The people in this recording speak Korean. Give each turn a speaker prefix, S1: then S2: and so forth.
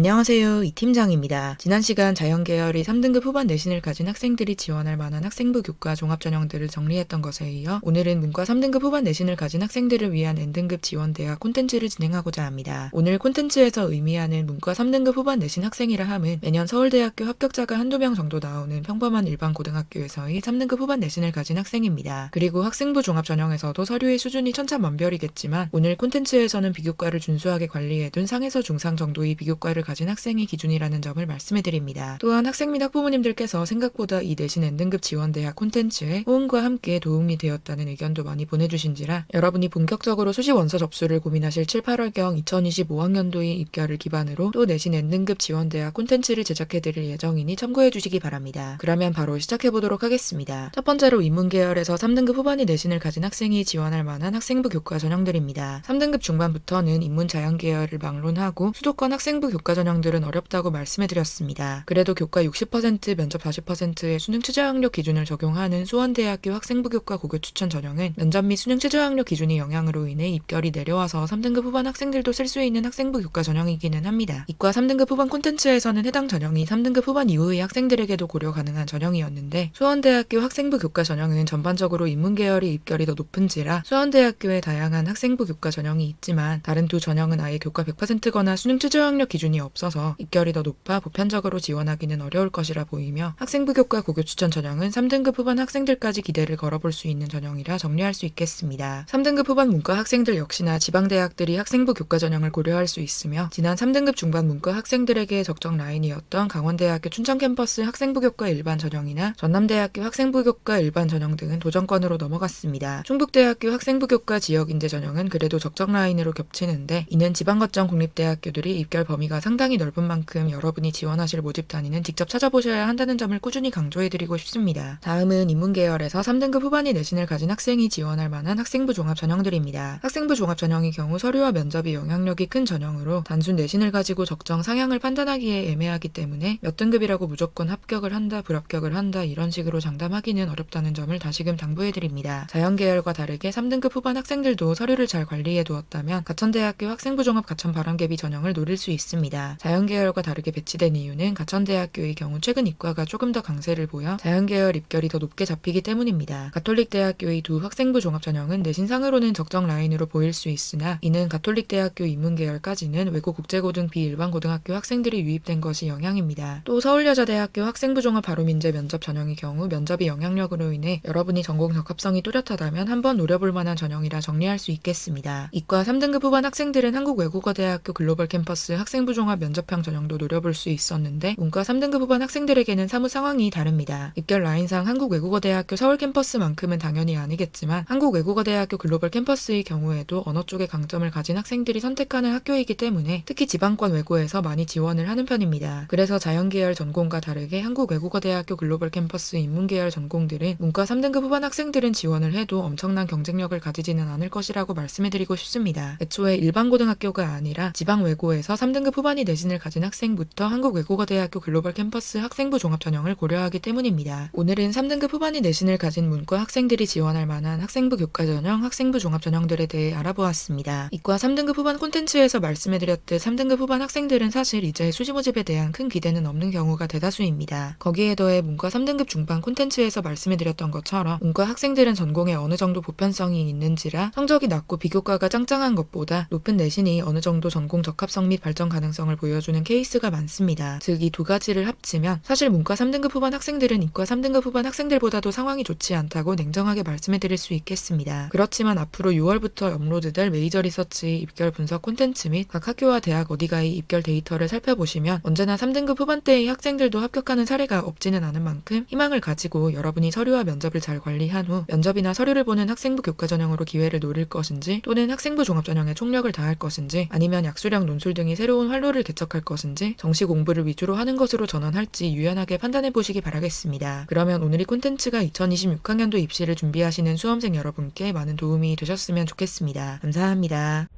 S1: 안녕하세요. 이 팀장입니다. 지난 시간 자연계열이 3등급 후반 내신을 가진 학생들이 지원할 만한 학생부 교과 종합 전형들을 정리했던 것에 이어 오늘은 문과 3등급 후반 내신을 가진 학생들을 위한 N등급 지원 대학 콘텐츠를 진행하고자 합니다. 오늘 콘텐츠에서 의미하는 문과 3등급 후반 내신 학생이라 함은 매년 서울대학교 합격자가 한두 명 정도 나오는 평범한 일반 고등학교에서의 3등급 후반 내신을 가진 학생입니다. 그리고 학생부 종합 전형에서도 서류의 수준이 천차만별이겠지만 오늘 콘텐츠에서는 비교과를 준수하게 관리해둔 상에서 중상 정도의 비교과를 가진 학생이 기준이라는 점을 말씀해 드립니다. 또한 학생 및 학부모님들께서 생각보다 이 내신 N등급 지원 대학 콘텐츠에 호응과 함께 도움이 되었다는 의견도 많이 보내주신지라 여러분이 본격적으로 수시 원서 접수를 고민하실 7, 8월경 2025학년도의 입결을 기반으로 또 내신 N등급 지원 대학 콘텐츠를 제작해 드릴 예정이니 참고해 주시기 바랍니다. 그러면 바로 시작해 보도록 하겠습니다. 첫 번째로 인문 계열에서 3등급 후반이 내신을 가진 학생이 지원할 만한 학생부 교과 전형들입니다. 3등급 중반부터는 인문 자연 계열을 막론하고 수도권 학생부 교과 전형들은 어렵다고 말씀해 드렸습니다. 그래도 교과 60% 면접 40%의 수능 최저 학력 기준을 적용하는 수원대학교 학생부 교과 고교 추천 전형은 면접 및 수능 최저 학력 기준의 영향으로 인해 입결이 내려와서 3등급 후반 학생들도 쓸 수 있는 학생부 교과 전형이기는 합니다. 이과 3등급 후반 콘텐츠에서는 해당 전형이 3등급 후반 이후의 학생들에게도 고려 가능한 전형이었는데 수원대학교 학생부 교과 전형은 전반적으로 인문 계열의 입결이 더 높은지라 수원대학교에 다양한 학생부 교과 전형이 있지만 다른 두 전형은 아예 교과 100%거나 수능 최저 학력 기준이 없어서 입결이 더 높아 보편적으로 지원하기는 어려울 것이라 보이며 학생부 교과 고교 추천 전형은 3등급 후반 학생들까지 기대를 걸어볼 수 있는 전형이라 정리할 수 있겠습니다. 3등급 후반 문과 학생들 역시나 지방대학들이 학생부 교과 전형을 고려할 수 있으며 지난 3등급 중반 문과 학생들에게 적정 라인이었던 강원대학교 춘천 캠퍼스 학생부 교과 일반 전형이나 전남대학교 학생부 교과 일반 전형 등은 도전권으로 넘어갔습니다. 충북대학교 학생부 교과 지역 인재 전형은 그래도 적정 라인으로 겹치는데 이는 지방거점 국립대학교들이 입결 범위가 상 당히 넓은 만큼 여러분이 지원하실 모집 단위는 직접 찾아보셔야 한다는 점을 꾸준히 강조해드리고 싶습니다. 다음은 인문 계열에서 3등급 후반이 내신을 가진 학생이 지원할 만한 학생부 종합 전형들입니다. 학생부 종합 전형의 경우 서류와 면접이 영향력이 큰 전형으로 단순 내신을 가지고 적정 상향을 판단하기에 애매하기 때문에 몇 등급이라고 무조건 합격을 한다, 불합격을 한다 이런 식으로 장담하기는 어렵다는 점을 다시금 당부해드립니다. 자연계열과 다르게 3등급 후반 학생들도 서류를 잘 관리해 두었다면 가천대학교 학생부 종합 가천 바람개비 전형을 노릴 수 있습니다. 자연계열과 다르게 배치된 이유는 가천대학교의 경우 최근 이과가 조금 더 강세를 보여 자연계열 입결이 더 높게 잡히기 때문입니다. 가톨릭대학교의 두 학생부 종합 전형은 내신상으로는 적정 라인으로 보일 수 있으나 이는 가톨릭대학교 인문계열까지는 외고 국제고등 비일반 고등학교 학생들이 유입된 것이 영향입니다. 또 서울여자대학교 학생부 종합 바로민재 면접 전형의 경우 면접이 영향력으로 인해 여러분이 전공 적합성이 뚜렷하다면 한번 노려볼 만한 전형이라 정리할 수 있겠습니다. 이과 3등급 후반 학생들은 한국외국어대학교 글로벌 캠퍼스 학생부 종합 면접형 전형도 노려볼 수 있었는데 문과 3등급 후반 학생들에게는 사무 상황이 다릅니다. 입결 라인상 한국외국어대학교 서울 캠퍼스만큼은 당연히 아니겠지만 한국외국어대학교 글로벌 캠퍼스의 경우에도 언어 쪽에 강점을 가진 학생들이 선택하는 학교이기 때문에 특히 지방권 외고에서 많이 지원을 하는 편입니다. 그래서 자연계열 전공과 다르게 한국외국어대학교 글로벌 캠퍼스 인문계열 전공들은 문과 3등급 후반 학생들은 지원을 해도 엄청난 경쟁력을 가지지는 않을 것이라고 말씀해드리고 싶습니다. 애초에 일반 고등학교가 아니라 지방 외고에서 3등급 후반이 내신을 가진 학생부터 한국외국어대학교 글로벌 캠퍼스 학생부 종합 전형을 고려하기 때문입니다. 오늘은 3등급 후반이 내신을 가진 문과 학생들이 지원할 만한 학생부 교과 전형, 학생부 종합 전형들에 대해 알아보았습니다. 이과 3등급 후반 콘텐츠에서 말씀해드렸듯 3등급 후반 학생들은 사실 이제 수시 모집에 대한 큰 기대는 없는 경우가 대다수입니다. 거기에 더해 문과 3등급 중반 콘텐츠에서 말씀해드렸던 것처럼 문과 학생들은 전공에 어느 정도 보편성이 있는지라 성적이 낮고 비교과가 짱짱한 것보다 높은 내신이 어느 정도 전공 적합성 및 발전 가능성을 보여주는 케이스가 많습니다. 즉 이 두 가지를 합치면 사실 문과 3등급 후반 학생들은 이과 3등급 후반 학생들보다도 상황이 좋지 않다고 냉정하게 말씀해 드릴 수 있겠습니다. 그렇지만 앞으로 6월부터 업로드될 메이저 리서치 입결 분석 콘텐츠 및 각 학교와 대학 어디가의 입결 데이터를 살펴보시면 언제나 3등급 후반대의 학생들도 합격하는 사례가 없지는 않은 만큼 희망을 가지고 여러분이 서류와 면접을 잘 관리한 후 면접이나 서류를 보는 학생부 교과 전형으로 기회를 노릴 것인지 또는 학생부 종합 전형에 총력을 다할 것인지 아니면 약수량 논술 등이 새로운 활로 를 개척할 것인지 정시 공부를 위주로 하는 것으로 전환할지 유연하게 판단해 보시기 바라겠습니다. 그러면 오늘 이 콘텐츠가 2026학년도 입시를 준비하시는 수험생 여러분께 많은 도움이 되셨으면 좋겠습니다. 감사합니다.